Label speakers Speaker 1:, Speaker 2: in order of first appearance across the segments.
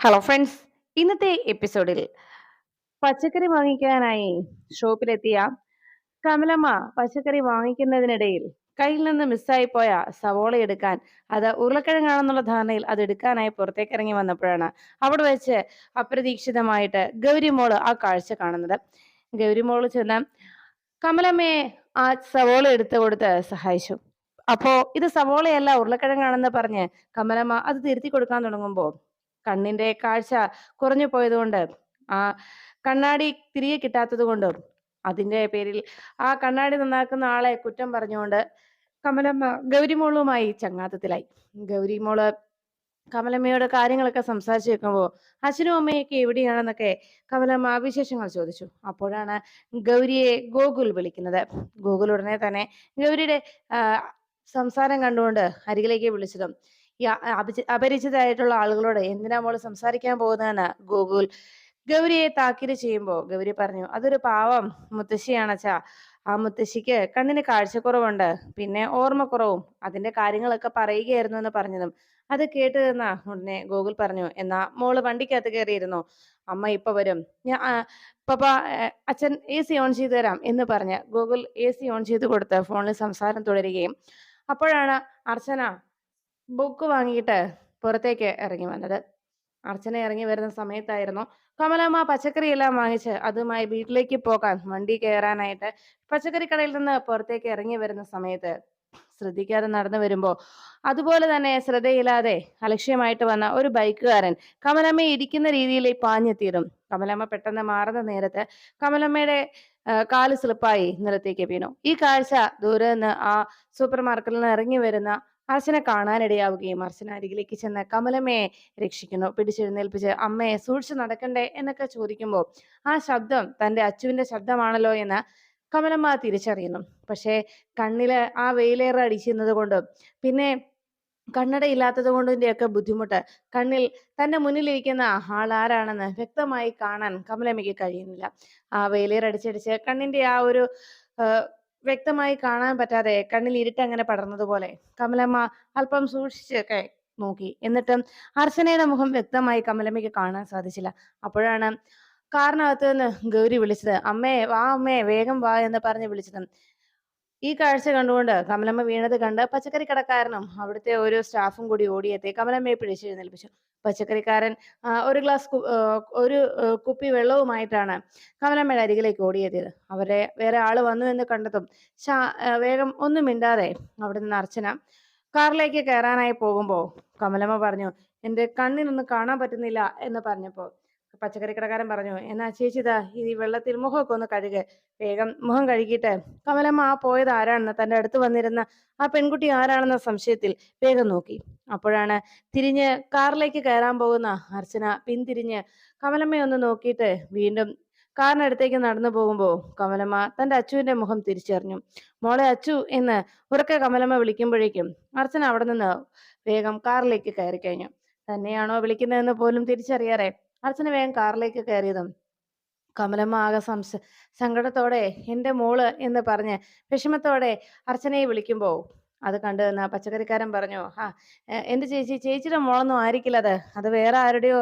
Speaker 1: Hello friends ഇന്നത്തെ എപ്പിസോഡിൽ പച്ചക്കറി വാങ്ങിക്കാനായി ഷോപ്പിലെത്തിയ കമലമ്മ പച്ചക്കറി വാങ്ങിക്കുന്നതിനിടയിൽ കയ്യിൽ നിന്ന് മിസ്സായി പോയ സവോള എടുക്കാൻ അത് ഉരുളക്കിഴങ്ങാണെന്നുള്ള ധാരണയിൽ അത് എടുക്കാനായി പുറത്തേക്ക് ഇറങ്ങി വന്നപ്പോഴാണ് അവിടെ വെച്ച് അപ്രതീക്ഷിതമായിട്ട് ഗൗരിമോൾ ആ കാഴ്ച കാണുന്നത്. ഗൗരിമോൾ ചെന്ന് കമലമ്മയെ ആ സവോള എടുത്തു കൊടുത്ത് സഹായിച്ചു. അപ്പോ ഇത് സവോളയല്ല ഉരുളക്കിഴങ്ങാണെന്ന് പറഞ്ഞ് കമലമ്മ അത് തിരുത്തി കൊടുക്കാൻ തുടങ്ങുമ്പോൾ കണ്ണിന്റെ കാഴ്ച കുറഞ്ഞു പോയതുകൊണ്ട് ആ കണ്ണാടി തിരികെ കിട്ടാത്തത് കൊണ്ടും അതിന്റെ പേരിൽ ആ കണ്ണാടി നന്നാക്കുന്ന ആളെ കുറ്റം പറഞ്ഞുകൊണ്ട് കമലമ്മ ഗൗരിമോളുമായി ചങ്ങാത്തത്തിലായി. ഗൗരിമോൾ കമലമ്മയോട് കാര്യങ്ങളൊക്കെ സംസാരിച്ചു വെക്കുമ്പോൾ അച്ഛനും അമ്മയൊക്കെ എവിടെയാണെന്നൊക്കെ കമലമ്മ വിശേഷങ്ങൾ ചോദിച്ചു. അപ്പോഴാണ് ഗൗരിയെ ഗോകുൽ വിളിക്കുന്നത്. ഗോകുൽ ഉടനെ തന്നെ ഗൗരിയുടെ സംസാരം കണ്ടുകൊണ്ട് അരികിലേക്ക് വിളിച്ചതും അപരിചിതരായിട്ടുള്ള ആളുകളോട് എന്തിനാ മോൾ സംസാരിക്കാൻ പോകുന്നതെന്ന് ഗോകുൽ ഗൗരിയെ താക്കീത് ചെയ്യുമ്പോൾ ഗൗരി പറഞ്ഞു അതൊരു പാവം മുത്തശ്ശിയാണച്ചാ ആ മുത്തശ്ശിക്ക് കണ്ണിന് കാഴ്ചക്കുറവുണ്ട്. പിന്നെ ഓർമ്മക്കുറവും. അതിന്റെ കാര്യങ്ങളൊക്കെ പറയുകയായിരുന്നു എന്ന് പറഞ്ഞതും. അത് കേട്ട് നിന്ന ഉടനെ ഗോകുൽ പറഞ്ഞു എന്നാ മോൾ വണ്ടിക്കകത്ത് കയറിയിരുന്നു. അമ്മ ഇപ്പൊ വരും. ഞാൻ പപ്പ അച്ഛൻ എ സി ഓൺ ചെയ്ത് തരാം എന്ന് പറഞ്ഞ് ഗൂഗിൾ എ സി ഓൺ ചെയ്ത് കൊടുത്ത് ഫോണിൽ സംസാരം തുടരുകയും. അപ്പോഴാണ് അർച്ചന ബുക്ക് വാങ്ങിയിട്ട് പുറത്തേക്ക് ഇറങ്ങി വന്നത്. അർച്ചന ഇറങ്ങി വരുന്ന സമയത്തായിരുന്നു. കമലമ്മ പച്ചക്കറി എല്ലാം വാങ്ങിച്ച് അതുമായി വീട്ടിലേക്ക് പോകാൻ വണ്ടി കയറാനായിട്ട് പച്ചക്കറി കടയിൽ നിന്ന് പുറത്തേക്ക് ഇറങ്ങി വരുന്ന സമയത്ത് ശ്രദ്ധിക്കാതെ നടന്നു വരുമ്പോ അതുപോലെ തന്നെ ശ്രദ്ധയില്ലാതെ അലക്ഷ്യമായിട്ട് വന്ന ഒരു ബൈക്കുകാരൻ കമലമ്മയെ ഇരിക്കുന്ന രീതിയിൽ പാഞ്ഞെത്തിയതും കമലമ്മ പെട്ടെന്ന് മാറുന്ന നേരത്ത് കമലമ്മയുടെ കാൽ സ്ലിപ്പായി നിലത്തേക്ക് വീണു. ഈ കാഴ്ച ദൂരെ നിന്ന് ആ സൂപ്പർ മാർക്കറ്റിൽ നിന്ന് ഇറങ്ങി വരുന്ന അർച്ചന കാണാനിടയാവുകയും അർച്ചന അരികിലേക്ക് ചെന്ന് കമലമ്മയെ രക്ഷിക്കുന്നു. പിടിച്ചെഴുന്നേൽപ്പിച്ച് അമ്മയെ സൂക്ഷിച്ചു നടക്കണ്ടേ? എന്നൊക്കെ ചോദിക്കുമ്പോൾ ആ ശബ്ദം തന്റെ അച്ചുവിന്റെ ശബ്ദമാണല്ലോ എന്ന് കമലമ്മ തിരിച്ചറിയുന്നു. പക്ഷേ കണ്ണിൽ ആ വെയിലേറെ അടിച്ചിരുന്നത് കൊണ്ടും പിന്നെ കണ്ണട ഇല്ലാത്തത് കൊണ്ടിന്റെയൊക്കെ ബുദ്ധിമുട്ട് കണ്ണിൽ തന്റെ മുന്നിലിരിക്കുന്ന ആൾ ആരാണെന്ന് വ്യക്തമായി കാണാൻ കമലമ്മയ്ക്ക് കഴിയുന്നില്ല. ആ വെയിലേറെ അടിച്ചടിച്ച് കണ്ണിന്റെ ആ ഒരു വ്യക്തമായി കാണാൻ പറ്റാതെ കണ്ണിൽ ഇരുട്ട് അങ്ങനെ പടർന്നതുപോലെ കമലമ്മ അല്പം സൂക്ഷിച്ചൊക്കെ നോക്കി. എന്നിട്ടും അർച്ചനയുടെ മുഖം വ്യക്തമായി കമലമ്മയ്ക്ക് കാണാൻ സാധിച്ചില്ല. അപ്പോഴാണ് കാറിനകത്ത് നിന്ന് ഗൗരി വിളിച്ചത് അമ്മേ വാ അമ്മേ വേഗം വാ എന്ന് പറഞ്ഞ് വിളിച്ചത് ഈ കാഴ്ച കണ്ടുകൊണ്ട് കമലമ്മ വീണത് കണ്ട് പച്ചക്കറി കടക്കാരനും അവിടുത്തെ ഓരോ സ്റ്റാഫും കൂടി ഓടിയെത്തി. കമലമ്മയെ പിടിച്ചെഴുന്നേൽപ്പിച്ചു പച്ചക്കറിക്കാരൻ ഒരു ഗ്ലാസ് ഒരു കുപ്പി വെള്ളവുമായിട്ടാണ് കമലമ്മയുടെ അരികിലേക്ക് ഓടിയെത്തിയത്. അവരെ വേറെ ആൾ വന്നു എന്ന് കണ്ടതും വേഗം ഒന്നും മിണ്ടാതെ അവിടെ നിന്ന് അർച്ചന കാറിലേക്ക് കയറാനായി പോകുമ്പോൾ കമലമ്മ പറഞ്ഞു എന്റെ കണ്ണിനൊന്നും കാണാൻ പറ്റുന്നില്ല എന്ന് പറഞ്ഞപ്പോ പച്ചക്കറി കടക്കാരൻ പറഞ്ഞു എന്നാ ചേച്ചി ഇതാ ഈ വെള്ളത്തിൽ മുഖമൊക്കെ ഒന്ന് കഴുക്. വേഗം മുഖം കഴുകിയിട്ട്. കമലമ്മ ആ പോയത് ആരാണെന്ന്? തന്റെ അടുത്ത് വന്നിരുന്ന ആ പെൺകുട്ടി ആരാണെന്ന സംശയത്തിൽ വേഗം നോക്കി. അപ്പോഴാണ് തിരിഞ്ഞ് കാറിലേക്ക് കയറാൻ പോകുന്ന അർച്ചന പിന്തിരിഞ്ഞ് കമലമ്മയെ ഒന്ന് നോക്കിയിട്ട് വീണ്ടും കാറിനടുത്തേക്ക് നടന്നു പോകുമ്പോൾ കമലമ്മ തന്റെ അച്ചുവിന്റെ മുഖം തിരിച്ചറിഞ്ഞു. മോളെ അച്ചു എന്ന് ഉറക്കെ കമലമ്മ വിളിക്കുമ്പോഴേക്കും അർച്ചന അവിടെ നിന്ന് വേഗം കാറിലേക്ക് കയറി കഴിഞ്ഞു തന്നെയാണോ വിളിക്കുന്നതെന്ന് പോലും തിരിച്ചറിയാറെ അർച്ചന വേഗം കാറിലേക്ക് കയറിയതും കമലമ്മ ആകെ സംശ സങ്കടത്തോടെ എന്റെ മോൾ എന്ന് പറഞ്ഞ് വിഷമത്തോടെ അർച്ചനയെ വിളിക്കുമ്പോൾ അത് കണ്ടു ആ പച്ചക്കറിക്കാരൻ പറഞ്ഞു ആ എന്റെ ചേച്ചി ചേച്ചിയുടെ മോളൊന്നും ആയിരിക്കില്ല അത്. അത് വേറെ ആരുടെയോ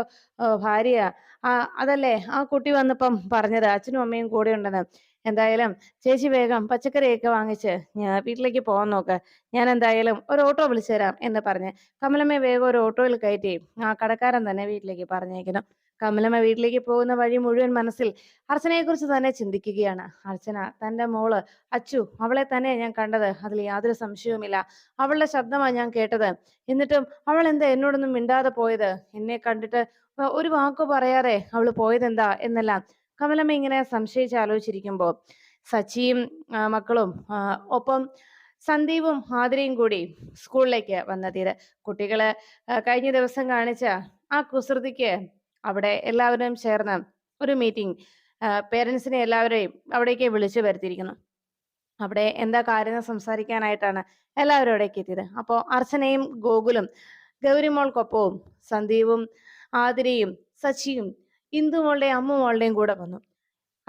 Speaker 1: ഭാര്യയാ ആ അതല്ലേ? ആ കുട്ടി വന്നപ്പം പറഞ്ഞത് അച്ഛനും അമ്മയും കൂടെ ഉണ്ടെന്ന്. എന്തായാലും ചേച്ചി വേഗം പച്ചക്കറിയൊക്കെ വാങ്ങിച്ച് ഞാൻ വീട്ടിലേക്ക് പോകാൻ നോക്ക്. ഞാൻ എന്തായാലും ഒരു ഓട്ടോ വിളിച്ചു തരാം എന്ന് പറഞ്ഞ് കമലമ്മയെ വേഗം ഒരു ഓട്ടോയിൽ കയറ്റി ആ കടക്കാരൻ തന്നെ വീട്ടിലേക്ക് പറഞ്ഞേക്കുന്നു കമലമ്മ വീട്ടിലേക്ക് പോകുന്ന വഴി മുഴുവൻ മനസ്സിൽ അർച്ചനയെ കുറിച്ച് തന്നെ ചിന്തിക്കുകയാണ്. അർച്ചന തന്റെ മോൾ അച്ചു അവളെ തന്നെ ഞാൻ കണ്ടത്. അതിൽ യാതൊരു സംശയവുമില്ല. അവളുടെ ശബ്ദമാണ് ഞാൻ കേട്ടത്. എന്നിട്ടും അവൾ എന്താ എന്നോടൊന്നും മിണ്ടാതെ പോയത്? എന്നെ കണ്ടിട്ട് ഒരു വാക്കു പറയാതെ അവൾ പോയതെന്താ? എന്നെല്ലാം കമലമ്മ ഇങ്ങനെ സംശയിച്ച് ആലോചിച്ചിരിക്കുമ്പോൾ സച്ചിയും മക്കളും ഒപ്പം സന്ദീപും ആതിരയും കൂടി സ്കൂളിലേക്ക് വന്നെത്തിയത്. കുട്ടികൾ കഴിഞ്ഞ ദിവസം കാണിച്ച ആ കുസൃതിക്ക് അവിടെ എല്ലാവരും ചേർന്ന് ഒരു മീറ്റിംഗ് പേരൻസിനെ എല്ലാവരെയും അവിടേക്ക് വിളിച്ചു വരുത്തിയിരിക്കുന്നു. അവിടെ എന്താ കാര്യം സംസാരിക്കാനായിട്ടാണ് എല്ലാവരും അവിടേക്ക് എത്തിയത്. അപ്പോൾ അർച്ചനയും ഗോകുലും ഗൗരിമോൾക്കൊപ്പവും സന്ദീപും ആതിരയും സച്ചിയും ഇന്ദുമോളുടെയും അമ്മുമോളുടെയും കൂടെ വന്നു.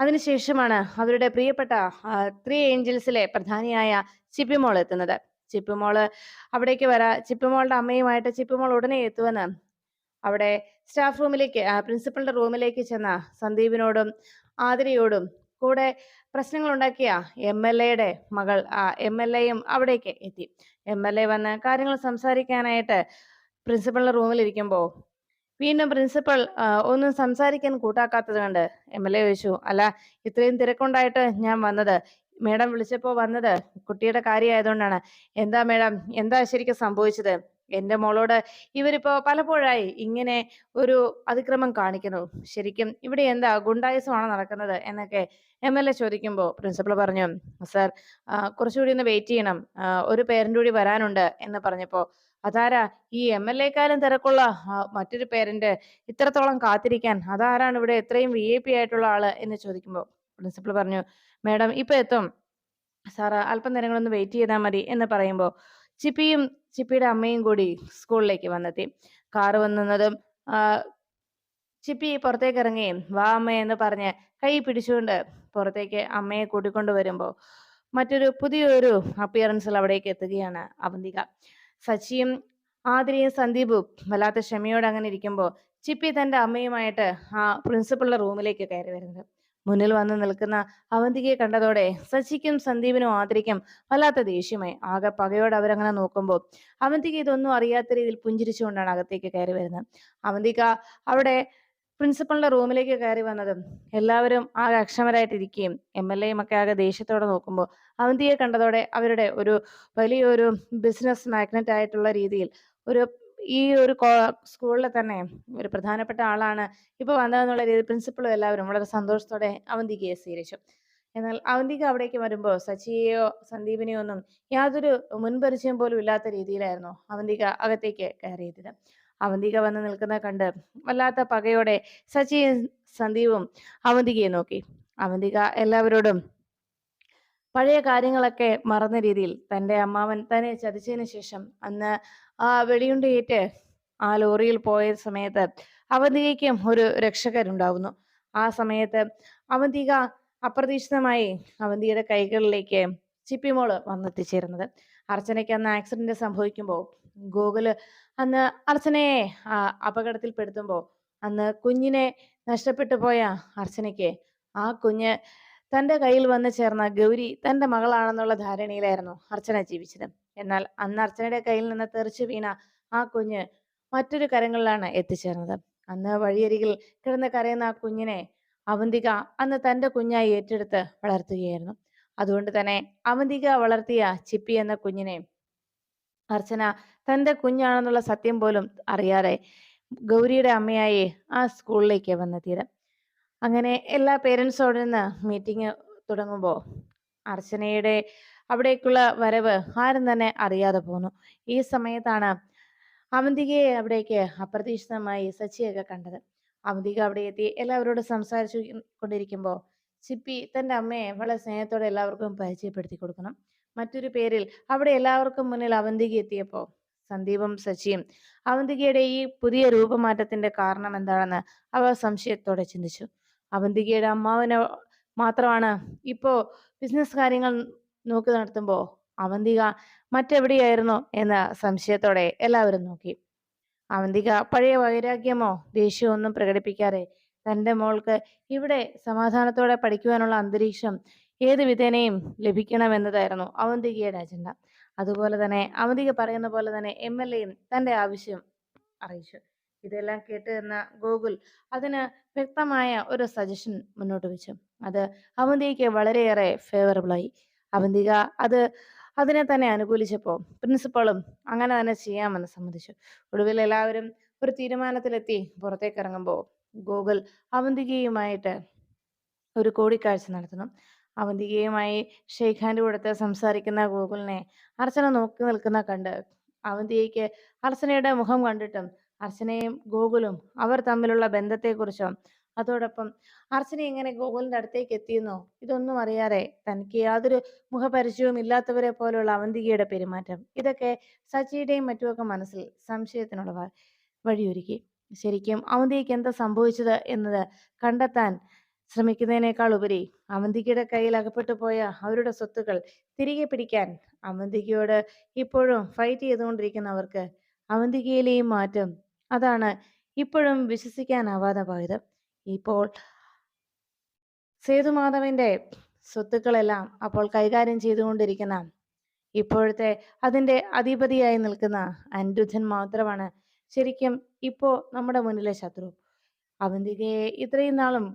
Speaker 1: അതിനുശേഷമാണ് അവരുടെ പ്രിയപ്പെട്ട ത്രീ ഏഞ്ചൽസിലെ പ്രധാനിയായ ചിപ്പിമോൾ എത്തുന്നത്. ചിപ്പിമോൾ അവിടേക്ക് വരാ ചിപ്പിമോളുടെ അമ്മയുമായിട്ട് ചിപ്പിമോൾ ഉടനെ എത്തുമെന്ന് അവിടെ സ്റ്റാഫ് റൂമിലേക്ക് പ്രിൻസിപ്പളിന്റെ റൂമിലേക്ക് ചെന്ന സന്ദീപിനോടും ആതിരയോടും കൂടെ പ്രശ്നങ്ങൾ ഉണ്ടാക്കിയ എം എൽ എയുടെ മകൾ ആ എം എൽ എയും അവിടേക്ക് എത്തി. എം എൽ എ വന്ന് കാര്യങ്ങൾ സംസാരിക്കാനായിട്ട് പ്രിൻസിപ്പളിന്റെ റൂമിൽ ഇരിക്കുമ്പോൾ വീണ്ടും പ്രിൻസിപ്പൽ ഒന്നും സംസാരിക്കാൻ കൂട്ടാക്കാത്തത് കൊണ്ട് എം എൽ എ ചോദിച്ചു അല്ല ഇത്രയും തിരക്കുണ്ടായിട്ട് ഞാൻ വന്നത്? മേഡം വിളിച്ചപ്പോൾ വന്നത് കുട്ടിയുടെ കാര്യമായതുകൊണ്ടാണ്. എന്താ മേഡം? എന്താ ശരിക്കും സംഭവിച്ചത്? എന്റെ മോളോട് ഇവരിപ്പോ പലപ്പോഴായി ഇങ്ങനെ ഒരു അതിക്രമം കാണിക്കുന്നു. ശരിക്കും ഇവിടെ എന്താ ഗുണ്ടായസമാണോ നടക്കുന്നത് എന്നൊക്കെ എം എൽ എ ചോദിക്കുമ്പോൾ പ്രിൻസിപ്പൾ പറഞ്ഞു സർ കുറച്ചുകൂടി ഒന്ന് വെയിറ്റ് ചെയ്യണം. ഒരു പേരന്റ് കൂടി വരാനുണ്ട് എന്ന് പറഞ്ഞപ്പോ അതാരാ? ഈ എം എൽ എക്കാരും തിരക്കുള്ള മറ്റൊരു പേരന്റ് ഇത്രത്തോളം കാത്തിരിക്കാൻ അതാരാണ് ഇവിടെ എത്രയും വി ഐ പി ആയിട്ടുള്ള ആൾ? എന്ന് ചോദിക്കുമ്പോൾ പ്രിൻസിപ്പൾ പറഞ്ഞു മേഡം ഇപ്പൊ എത്തും. സാറ് നേരങ്ങളൊന്ന് വെയിറ്റ് ചെയ്താൽ മതി എന്ന് പറയുമ്പോൾ ചിപ്പിയും ചിപ്പിയുടെ അമ്മയും കൂടി സ്കൂളിലേക്ക് വന്നെത്തി. കാറ് വന്നതും ചിപ്പി പുറത്തേക്ക് ഇറങ്ങുകയും വാ അമ്മ എന്ന് പറഞ്ഞ് കൈ പിടിച്ചുകൊണ്ട് പുറത്തേക്ക് അമ്മയെ കൂട്ടിക്കൊണ്ട് വരുമ്പോൾ മറ്റൊരു പുതിയൊരു അപ്പിയറൻസിൽ അവിടേക്ക് എത്തുകയാണ് അവന്തിക. സച്ചിയും ആതിരയും സന്ദീപും വല്ലാത്ത ക്ഷമയോടെ അങ്ങനെ ഇരിക്കുമ്പോൾ ചിപ്പി തന്റെ അമ്മയുമായിട്ട് ആ പ്രിൻസിപ്പളിന്റെ റൂമിലേക്ക് കയറി വരുന്നത്. മുന്നിൽ വന്ന് നിൽക്കുന്ന അവന്തികയെ കണ്ടതോടെ സച്ചിക്കും സന്ദീപിനും ആദരിക്കും. വല്ലാത്ത ദേഷ്യമായി ആകെ പകയോടെ അവരങ്ങനെ നോക്കുമ്പോൾ അവന്തിക ഇതൊന്നും അറിയാത്ത രീതിയിൽ പുഞ്ചിരിച്ചുകൊണ്ടാണ് അകത്തേക്ക് കയറി വരുന്നത്. അവന്തിക അവിടെ പ്രിൻസിപ്പളിന്റെ റൂമിലേക്ക് കയറി വന്നതും എല്ലാവരും ആകെ അക്ഷമരായിട്ടിരിക്കുകയും എം എൽ എയും ഒക്കെ ആകെ ദേഷ്യത്തോടെ നോക്കുമ്പോൾ അവന്തിയെ കണ്ടതോടെ അവരുടെ ഒരു വലിയൊരു ബിസിനസ് മാഗ്നറ്റ് ആയിട്ടുള്ള രീതിയിൽ ഒരു ഈ ഒരു സ്കൂളിലെ തന്നെ ഒരു പ്രധാനപ്പെട്ട ആളാണ്. ഇപ്പൊ വന്നതെന്നുള്ള രീതിയിൽ പ്രിൻസിപ്പളും എല്ലാവരും വളരെ സന്തോഷത്തോടെ അവന്തികയെ സ്വീകരിച്ചു. എന്നാൽ അവന്തിക അവിടേക്ക് വരുമ്പോൾ സച്ചിയെയോ സന്ദീപിനെയോ ഒന്നും യാതൊരു മുൻപരിചയം പോലും ഇല്ലാത്ത രീതിയിലായിരുന്നു അവന്തിക അകത്തേക്ക് കയറിയത് അവന്തിക വന്ന് നിൽക്കുന്ന കണ്ട് വല്ലാത്ത പകയോടെ സച്ചിയും സന്ദീപും അവന്തികയെ നോക്കി. അവന്തിക എല്ലാവരോടും പഴയ കാര്യങ്ങളൊക്കെ മറന്ന രീതിയിൽ തന്റെ അമ്മാവൻ തന്നെ ചതിച്ചതിന് ശേഷം അന്ന് വെടിയുണ്ടയേറ്റ് ആ ലോറിയിൽ പോയ സമയത്ത് അവന്തികയ്ക്കും ഒരു രക്ഷകരുണ്ടാവുന്നു. ആ സമയത്ത് അവന്തിക അപ്രതീക്ഷിതമായി അവന്തിയുടെ കൈകളിലേക്ക് ചിപ്പിമോൾ വന്നെത്തിച്ചേരുന്നത്. അർച്ചനയ്ക്ക് അന്ന് ആക്സിഡന്റ് സംഭവിക്കുമ്പോൾ ഗോകുൽ അന്ന് അർച്ചനയെ അപകടത്തിൽപ്പെടുത്തുമ്പോൾ അന്ന് കുഞ്ഞിനെ നഷ്ടപ്പെട്ടു പോയ അർച്ചനയ്ക്ക് ആ കുഞ്ഞ് തന്റെ കയ്യിൽ വന്നു ചേർന്ന ഗൗരി തന്റെ മകളാണെന്നുള്ള ധാരണയിലായിരുന്നു അർച്ചന ജീവിച്ചത്. എന്നാൽ അന്ന് അർച്ചനയുടെ കയ്യിൽ നിന്ന് തെറിച്ചു വീണ ആ കുഞ്ഞ് മറ്റൊരു കരങ്ങളിലാണ് എത്തിച്ചേർന്നത്. അന്ന് വഴിയരികിൽ കിടന്ന് കരയുന്ന ആ കുഞ്ഞിനെ അവന്തിക അന്ന് തന്റെ കുഞ്ഞായി ഏറ്റെടുത്ത് വളർത്തുകയായിരുന്നു. അതുകൊണ്ട് തന്നെ അവന്തിക വളർത്തിയ ചിപ്പി എന്ന കുഞ്ഞിനെ അർച്ചന തന്റെ കുഞ്ഞാണെന്നുള്ള സത്യം പോലും അറിയാതെ ഗൗരിയുടെ അമ്മയായി ആ സ്കൂളിലേക്ക് വന്നെത്തിയത്. അങ്ങനെ എല്ലാ പേരൻസോട് നിന്ന് മീറ്റിംഗ് തുടങ്ങുമ്പോൾ അർച്ചനയുടെ അവിടേക്കുള്ള വരവ് ആരും തന്നെ അറിയാതെ പോന്നു. ഈ സമയത്താണ് അവന്തികയെ അവിടേക്ക് അപ്രതീക്ഷിതമായി സച്ചിയൊക്കെ കണ്ടത്. അവന്തിക അവിടെ എത്തി എല്ലാവരോടും സംസാരിച്ചു കൊണ്ടിരിക്കുമ്പോൾ ചിപ്പി തന്റെ അമ്മയെ വളരെ സ്നേഹത്തോടെ എല്ലാവർക്കും പരിചയപ്പെടുത്തി കൊടുക്കണം. മറ്റൊരു പേരിൽ അവിടെ എല്ലാവർക്കും മുന്നിൽ അവന്തിക എത്തിയപ്പോൾ സന്ദീപും സച്ചിയും അവന്തികയുടെ ഈ പുതിയ രൂപമാറ്റത്തിന്റെ കാരണം എന്താണെന്ന് അവർ സംശയത്തോടെ ചിന്തിച്ചു. അവന്തികയുടെ അമ്മാവനെ മാത്രമാണ്. ഇപ്പോ ബിസിനസ് കാര്യങ്ങൾ നോക്കി നടത്തുമ്പോൾ അവന്തിക മറ്റെവിടെയായിരുന്നു എന്ന സംശയത്തോടെ എല്ലാവരും നോക്കി. അവന്തിക പഴയ വൈരാഗ്യമോ ദേഷ്യമോ ഒന്നും പ്രകടിപ്പിക്കാതെ തന്റെ മോൾക്ക് ഇവിടെ സമാധാനത്തോടെ പഠിക്കുവാനുള്ള അന്തരീക്ഷം ഏത് വിധേനയും ലഭിക്കണമെന്നതായിരുന്നു അവന്തികയുടെ അജണ്ട. അതുപോലെ തന്നെ അവന്തിക പറയുന്ന പോലെ തന്നെ എം എൽ എയും തന്റെ ആവശ്യം അറിയിച്ചു. ഇതെല്ലാം കേട്ട് എന്ന ഗോകുൽ അതിന് വ്യക്തമായ ഒരു സജഷൻ മുന്നോട്ട് വെച്ചു. അത് അവന്തികയ്ക്ക് വളരെയേറെ ഫേവറബിളായി അവന്തിക അത് അതിനെ തന്നെ അനുകൂലിച്ചപ്പോൾ പ്രിൻസിപ്പളും അങ്ങനെ തന്നെ ചെയ്യാമെന്ന് സമ്മതിച്ചു. ഒടുവിൽ എല്ലാവരും ഒരു തീരുമാനത്തിലെത്തി പുറത്തേക്ക് ഇറങ്ങുമ്പോൾ ഗോകുൽ അവന്തികയുമായിട്ട് ഒരു കൂടിക്കാഴ്ച നടത്തുന്നു അവന്തികയുമായി ഷെയ്ഖാന്റെ കൊടുത്ത് സംസാരിക്കുന്ന ഗോകുലിനെ അർച്ചന നോക്കി നിൽക്കുന്ന കണ്ട് അവന്തികയ്ക്ക് അർച്ചനയുടെ മുഖം കണ്ടിട്ടും അർച്ചനയും ഗോകുലും അവർ തമ്മിലുള്ള ബന്ധത്തെക്കുറിച്ചും? അതോടൊപ്പം അർച്ചന എങ്ങനെ ഗോകുലിന്റെ അടുത്തേക്ക് എത്തിയെന്നോ? ഇതൊന്നും അറിയാതെ തനിക്ക് യാതൊരു മുഖപരിചയവും ഇല്ലാത്തവരെ പോലുള്ള അവന്തികയുടെ പെരുമാറ്റം. ഇതൊക്കെ സച്ചിയുടെയും മറ്റുമൊക്കെ മനസ്സിൽ സംശയത്തിനുള്ള വഴിയൊരുക്കി. ശരിക്കും അവന്തിക്ക് എന്താ സംഭവിച്ചത് എന്നത് കണ്ടെത്താൻ ശ്രമിക്കുന്നതിനേക്കാൾ ഉപരി അവന്തികയുടെ കയ്യിൽ അകപ്പെട്ടു പോയ അവരുടെ സ്വത്തുക്കൾ തിരികെ പിടിക്കാൻ അവന്തികയോട് ഇപ്പോഴും ഫൈറ്റ് ചെയ്തുകൊണ്ടിരിക്കുന്നവർക്ക് അവന്തികയിലെയും മാറ്റം അതാണ് ഇപ്പോഴും വിശ്വസിക്കാനാവാതെ പോയത്. ഇപ്പോൾ സേതുമാധവന്റെ സ്വത്തുക്കളെല്ലാം അപ്പോൾ കൈകാര്യം ചെയ്തുകൊണ്ടിരിക്കുന്ന ഇപ്പോഴത്തെ അതിന്റെ അധിപതിയായി നിൽക്കുന്ന അനിരുദ്ധൻ മാത്രമാണ് ശരിക്കും ഇപ്പോ നമ്മുടെ മുന്നിലെ ശത്രു. അവന്തികയെ ഇത്രയും നാളും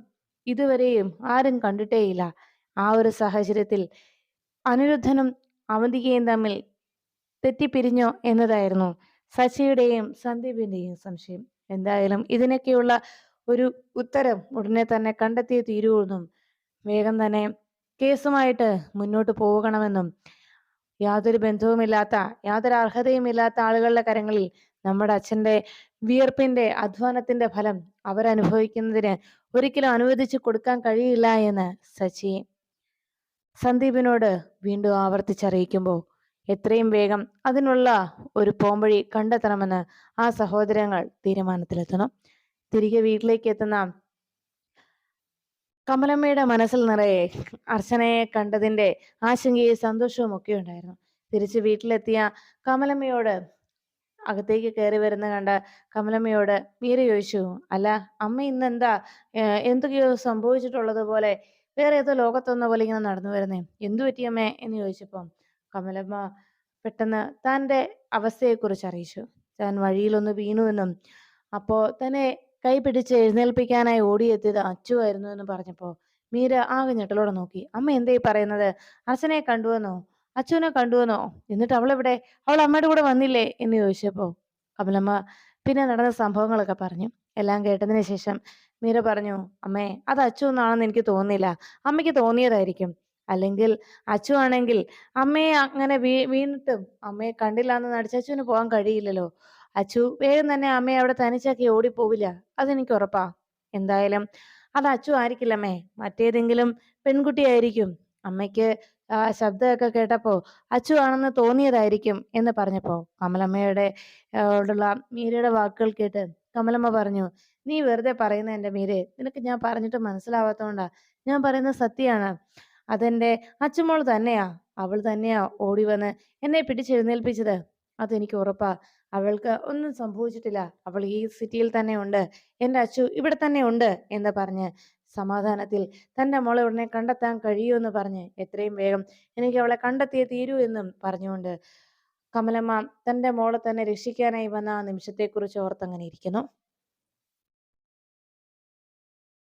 Speaker 1: ഇതുവരെയും ആരും കണ്ടിട്ടേയില്ല. ആ ഒരു സാഹചര്യത്തിൽ അനിരുദ്ധനും അവന്തികയും തമ്മിൽ തെറ്റിപ്പിരിഞ്ഞോ എന്നതായിരുന്നു സച്ചിയുടെയും സന്ദീപിന്റെയും സംശയം. എന്തായാലും ഇതിനൊക്കെയുള്ള ഒരു ഉത്തരം ഉടനെ തന്നെ കണ്ടെത്തിയേ തീരുവെന്നും വേഗം തന്നെ കേസുമായിട്ട് മുന്നോട്ട് പോകണമെന്നും യാതൊരു ബന്ധവുമില്ലാത്ത യാതൊരു അർഹതയുമില്ലാത്ത ആളുകളുടെ കരങ്ങളിൽ നമ്മുടെ അച്ഛന്റെ വിയർപ്പിന്റെ അധ്വാനത്തിന്റെ ഫലം അവരനുഭവിക്കുന്നതിന് ഒരിക്കലും അനുവദിച്ചു കൊടുക്കാൻ കഴിയില്ല എന്ന് സച്ചി സന്ദീപിനോട് വീണ്ടും ആവർത്തിച്ചറിയിക്കുമ്പോൾ എത്രയും വേഗം അതിനുള്ള ഒരു പോംവഴി കണ്ടെത്തണമെന്ന് ആ സഹോദരങ്ങൾ തീരുമാനത്തിലെത്തണം. തിരികെ വീട്ടിലേക്ക് എത്തുന്ന കമലമ്മയുടെ മനസ്സിൽ നിറയെ അർച്ചനയെ കണ്ടതിന്റെ ആശങ്കയും സന്തോഷവും ഒക്കെ ഉണ്ടായിരുന്നു. തിരിച്ച് വീട്ടിലെത്തിയ കമലമ്മയോട് അകത്തേക്ക് കയറി വരുന്ന കണ്ട കമലമ്മയോട് മീര ചോദിച്ചു അല്ല അമ്മ ഇന്ന് എന്താ എന്തൊക്കെയോ സംഭവിച്ചിട്ടുള്ളത് പോലെ വേറെ ഏതോ ലോകത്തൊന്ന പോലെ ഇങ്ങനെ നടന്നു വരുന്നേ? എന്തു പറ്റിയമ്മേ എന്ന് ചോദിച്ചപ്പം കമലമ്മ പെട്ടെന്ന് തന്റെ അവസ്ഥയെക്കുറിച്ച് അറിയിച്ചു. താൻ വഴിയിലൊന്ന് വീണുവെന്നും അപ്പോൾ തന്നെ കൈ പിടിച്ച് എഴുന്നേൽപ്പിക്കാനായി ഓടിയെത്തിയത് അച്ചുവായിരുന്നു എന്ന് പറഞ്ഞപ്പോൾ മീര ആകെ ഞെട്ടലോടെ നോക്കി. അമ്മ എന്തേ പറയുന്നത്? അച്ഛനെ കണ്ടുവെന്നോ? അച്ഛനെ കണ്ടുവെന്നോ? എന്നിട്ട് അവൾ അവളെവിടെ? അവൾ അമ്മയുടെ കൂടെ വന്നില്ലേ? എന്ന് ചോദിച്ചപ്പോൾ കമലമ്മ പിന്നെ നടന്ന സംഭവങ്ങളൊക്കെ പറഞ്ഞു. എല്ലാം കേട്ടതിന് ശേഷം മീര പറഞ്ഞു അമ്മേ അത് അച്ചു എന്നാണെന്ന് എനിക്ക് തോന്നിയില്ല അമ്മയ്ക്ക് തോന്നിയതായിരിക്കും. അല്ലെങ്കിൽ അച്ചു ആണെങ്കിൽ അമ്മയെ അങ്ങനെ വീ വീണിട്ടും അമ്മയെ കണ്ടില്ല എന്ന് നടിച്ച അച്ചുവിന് പോകാൻ കഴിയില്ലല്ലോ. അച്ചു വേഗം തന്നെ അമ്മയെ അവിടെ തനിച്ചാക്കി ഓടിപ്പോവില്ല. അതെനിക്ക് ഉറപ്പാ. എന്തായാലും അത് അച്ചു ആയിരിക്കില്ലമ്മേ മറ്റേതെങ്കിലും പെൺകുട്ടിയായിരിക്കും അമ്മയ്ക്ക് ആ ശബ്ദമൊക്കെ കേട്ടപ്പോ അച്ചു ആണെന്ന് തോന്നിയതായിരിക്കും എന്ന് പറഞ്ഞപ്പോ കമലമ്മയുടെ ഓടുള്ള മീരയുടെ വാക്കുകൾ കേട്ട് കമലമ്മ പറഞ്ഞു നീ വെറുതെ പറയുന്ന എന്റെ മീരെ. നിനക്ക് ഞാൻ പറഞ്ഞിട്ട് മനസ്സിലാവാത്തോണ്ടാ. ഞാൻ പറയുന്ന സത്യമാണ്. അതെന്റെ അച്ചുമോൾ തന്നെയാ. അവൾ തന്നെയാ ഓടി വന്ന് എന്നെ പിടിച്ചെഴുന്നേൽപ്പിച്ചത്. അതെനിക്ക് ഉറപ്പാ. അവൾക്ക് ഒന്നും സംഭവിച്ചിട്ടില്ല. അവൾ ഈ സിറ്റിയിൽ തന്നെ ഉണ്ട്. എന്റെ അച്ചു ഇവിടെ തന്നെ ഉണ്ട് എന്ന് പറഞ്ഞ് സമാധാനത്തിൽ തന്റെ മോളെ ഉടനെ കണ്ടെത്താൻ എന്ന് പറഞ്ഞ് എത്രയും വേഗം എനിക്ക് അവളെ കണ്ടെത്തിയേ തീരൂ എന്നും പറഞ്ഞുകൊണ്ട് കമലമ്മ തന്റെ മോളെ തന്നെ രക്ഷിക്കാനായി വന്ന ആ നിമിഷത്തെക്കുറിച്ച് ഓർത്തങ്ങനെ ഇരിക്കുന്നു.